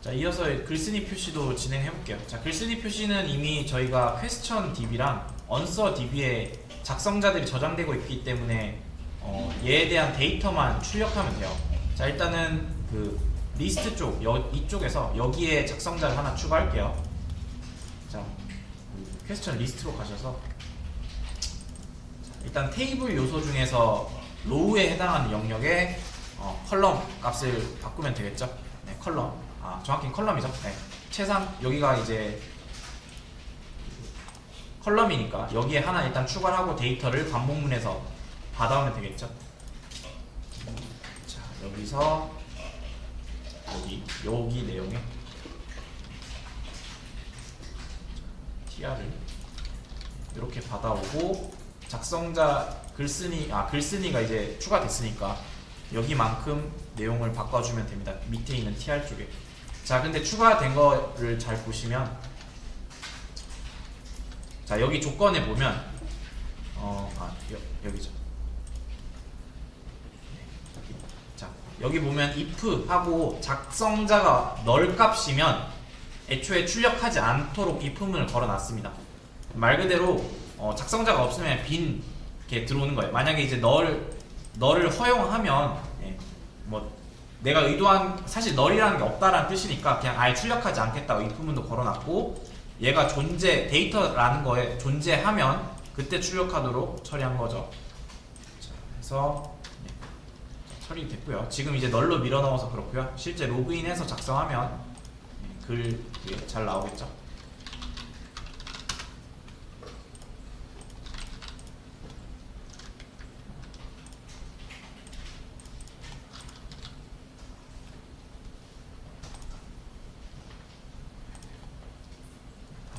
자, 이어서 글쓰기 표시도 진행해 볼게요. 자, 글쓰기 표시는 이미 저희가 퀘스천 DB랑 언서 DB에 작성자들이 저장되고 있기 때문에 어, 얘에 대한 데이터만 출력하면 돼요. 자, 일단은 그 리스트 쪽, 여, 이쪽에서 여기에 작성자를 하나 추가할게요. 자, 그 퀘스천 리스트로 가셔서 자, 일단 테이블 요소 중에서 로우에 해당하는 영역에 어, 컬럼 값을 바꾸면 되겠죠. 네, 컬럼. 아, 정확히 컬럼이죠. 네. 최상 여기가 이제 컬럼이니까 여기에 하나 일단 추가를 하고 데이터를 반복문에서 받아오면 되겠죠. 자, 여기서 여기 여기 내용에 TR을 이렇게 받아오고 작성자 글쓴이 아 글쓴이가 이제 추가됐으니까 여기만큼 내용을 바꿔주면 됩니다. 밑에 있는 TR 쪽에. 자, 근데 추가된 거를 잘 보시면 자 여기 조건에 보면 어 아 여 기죠. 네, 여기. 자 여기 보면 if 하고 작성자가 널 값이면 애초에 출력하지 않도록 if문을 걸어놨습니다. 말 그대로 어, 작성자가 없으면 빈 이렇게 들어오는 거예요. 만약에 이제 널 너를 허용하면 예, 뭐 내가 의도한 사실 널이라는 게 없다라는 뜻이니까 그냥 아예 출력하지 않겠다고 if문도 걸어놨고 얘가 존재 데이터라는 거에 존재하면 그때 출력하도록 처리한 거죠. 자, 그래서 네, 처리됐고요. 지금 이제 널로 밀어 넣어서 그렇고요. 실제 로그인해서 작성하면 네, 글 위에 잘 나오겠죠.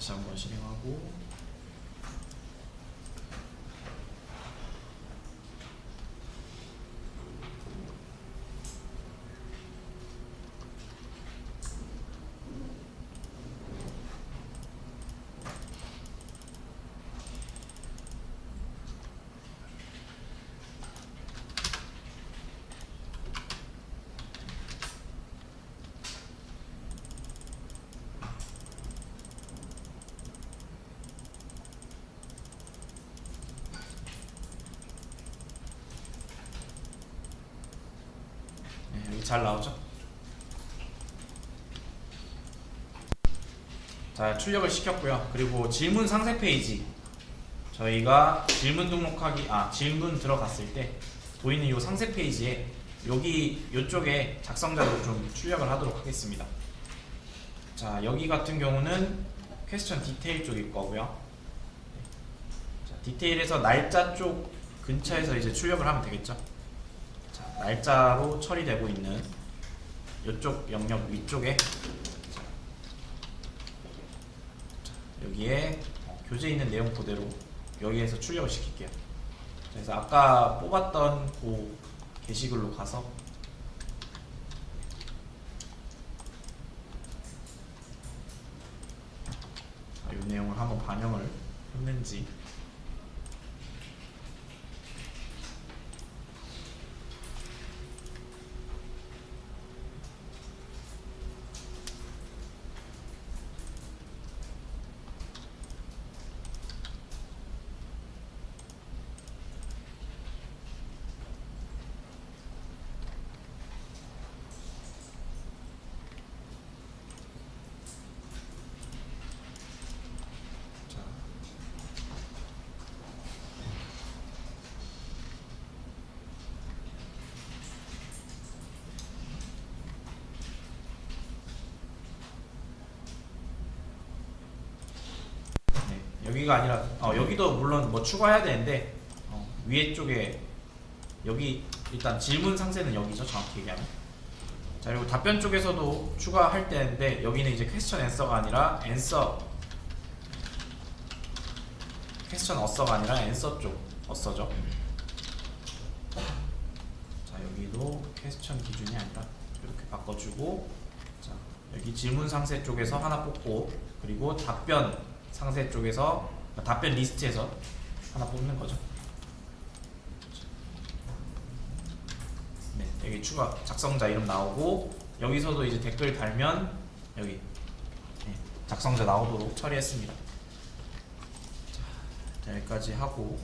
다시 한번 실행하고 잘 나오죠? 자 출력을 시켰고요. 그리고 질문 상세 페이지 저희가 질문 등록하기 아 질문 들어갔을 때 보이는 이 상세 페이지에 여기 이쪽에 작성자로 좀 출력을 하도록 하겠습니다. 자 여기 같은 경우는 퀘스천 디테일 쪽일 거고요. 자, 디테일에서 날짜 쪽 근처에서 이제 출력을 하면 되겠죠. 자, 날짜로 처리되고 있는 이쪽 영역 위쪽에 여기에 어, 교재 있는 내용 그대로 여기에서 출력을 시킬게요. 그래서 아까 뽑았던 그 게시글로 가서 자, 이 내용을 한번 반영을 했는지 자, 네, 여기가 아니라 어, 여기도 물론 뭐 추가해야 되는데 어, 위에 쪽에 여기 일단 질문 상세는 여기죠 정확히 얘기하면. 자 그리고 답변 쪽에서도 추가할 때인데 여기는 이제 퀘스천 앤서가 아니라 앤서 퀘스천 어서가 아니라 앤서 쪽 어서죠. 자 여기도 퀘스천 기준이 아니라 이렇게 바꿔주고 자 여기 질문 상세 쪽에서 하나 뽑고 그리고 답변 상세 쪽에서 답변 리스트에서 하나 뽑는 거죠 네 여기 추가 작성자 이름 나오고 여기서도 이제 댓글 달면 여기 네, 작성자 나오도록 처리했습니다. 자, 자, 여기까지 하고